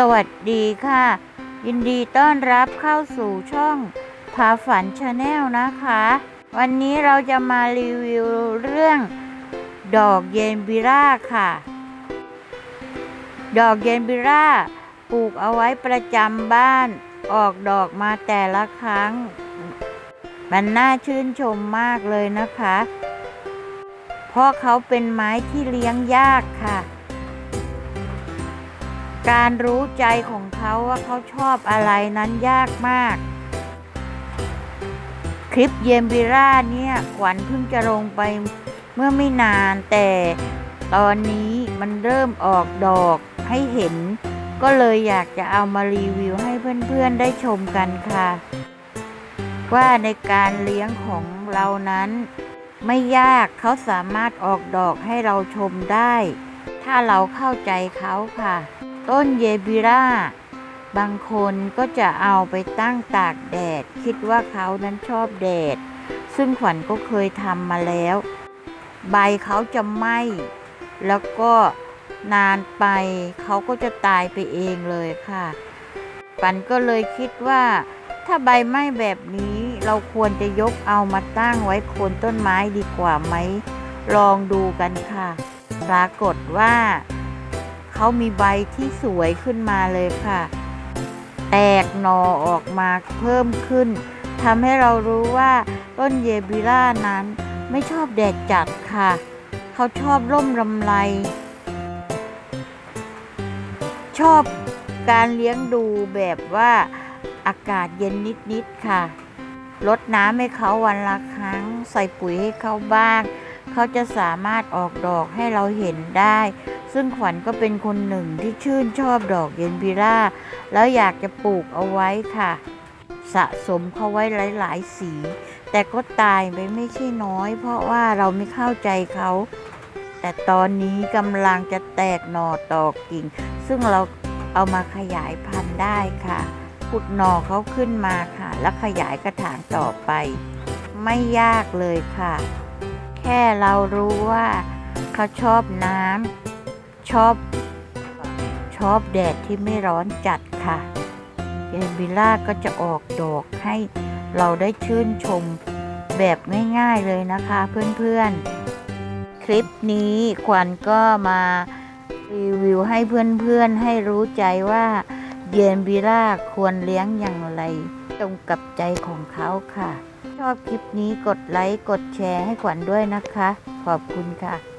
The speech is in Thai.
สวัสดีค่ะ ยินดีต้อนรับเข้าสู่ช่องพาฝันชาแนลนะคะ วันนี้เราจะมารีวิวเรื่องดอกเยนบิร่าค่ะ ดอกเยนบิร่าปลูกเอาไว้ประจำบ้าน ออกดอกมาแต่ละครั้ง มันน่าชื่นชมมากเลยนะคะ เพราะเขาเป็นไม้ที่เลี้ยงยากค่ะ การรู้ใจของเขาว่าเขาชอบอะไรนั้นยากมาก คลิปเยมบิร่าเนี่ย ขวัญเพิ่งจะลงไปเมื่อไม่นานแต่ตอนนี้มันเริ่มออกดอกให้เห็น ก็เลยอยากจะเอามารีวิวให้เพื่อนๆได้ชมกันค่ะ ว่าในการเลี้ยงของเรานั้น ไม่ยากเขาสามารถออกดอกให้เราชมได้ ถ้าเราเข้าใจเขาค่ะ ต้นเยบิร่า บางคนก็จะเอาไปตั้งตากแดด คิดว่าเขานั้นชอบแดด ซึ่งขวัญก็เคยทำมาแล้ว ใบเขาจะไหม้แล้วก็นานไปเขาก็จะตายไปเองเลยค่ะ ปันก็เลยคิดว่า ถ้าใบไหม้แบบนี้เราควรจะยกเอามาตั้งไว้โคนต้นไม้ดีกว่าไหม ลองดูกันค่ะ ปรากฏว่า เขามีใบที่สวยขึ้นมาเลยค่ะ แตกหนอออกมาเพิ่มขึ้นทำให้เรารู้ว่าต้นเยบิล่านั้นไม่ชอบแดดจัดค่ะ เขาชอบร่มรำไร ชอบการเลี้ยงดูแบบว่าอากาศเย็นนิดๆค่ะลดน้ำให้เขาวันละครั้ง ใส่ปุ๋ยให้เขาบ้าง เขาจะสามารถออกดอกให้เราเห็นได้ ซึ่งขวัญก็เป็นคนหนึ่งที่ชื่นชอบดอกเย็นพิราแล้วอยากจะปลูกเอาไว้ค่ะ สะสมเขาไว้หลาย ๆ สี แต่ก็ตายไปไม่ใช่น้อย เพราะว่าเราไม่เข้าใจเขาแต่ตอนนี้กำลังจะแตกหน่อตอกกิ่ง ซึ่งเราเอามาขยายพันธุ์ได้ค่ะขุดหน่อเขาขึ้นมาค่ะ แล้วขยายกระถางต่อไป ไม่ยากเลยค่ะ แค่เรารู้ว่าเขาชอบน้ำ ชอบ ชอบแดดที่ไม่ร้อนจัดค่ะเยบิล่าก็จะออกดอกให้เราได้ชื่นชมแบบง่ายๆเลยนะคะเพื่อนๆ คลิปนี้ขวัญก็มารีวิวให้เพื่อนๆให้รู้ใจว่าเยนบิล่าควรเลี้ยงอย่างไร ตรงกับใจของเขาค่ะ ชอบคลิปนี้กดไลค์ กดแชร์ให้ขวัญด้วยนะคะ ขอบคุณค่ะ